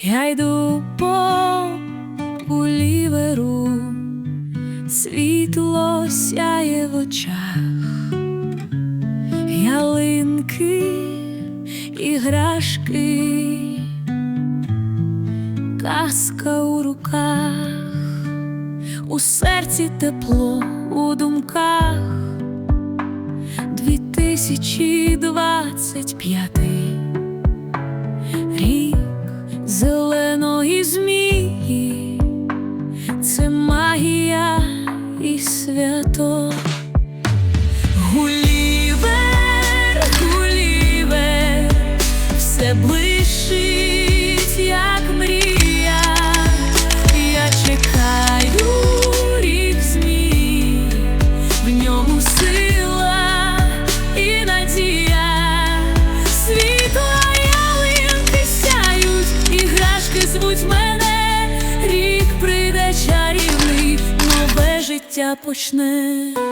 Я йду по Гуліверу, світло сяє в очах, ялинки, іграшки, казка у руках, у серці тепло, у думках. 2025 рік і свято. Гулівер, Гулівер, все блищить, як мрія. Я чекаю рік в ньому сила і надія. Світла ялинки сяють, іграшки звуть мене. Життя почне.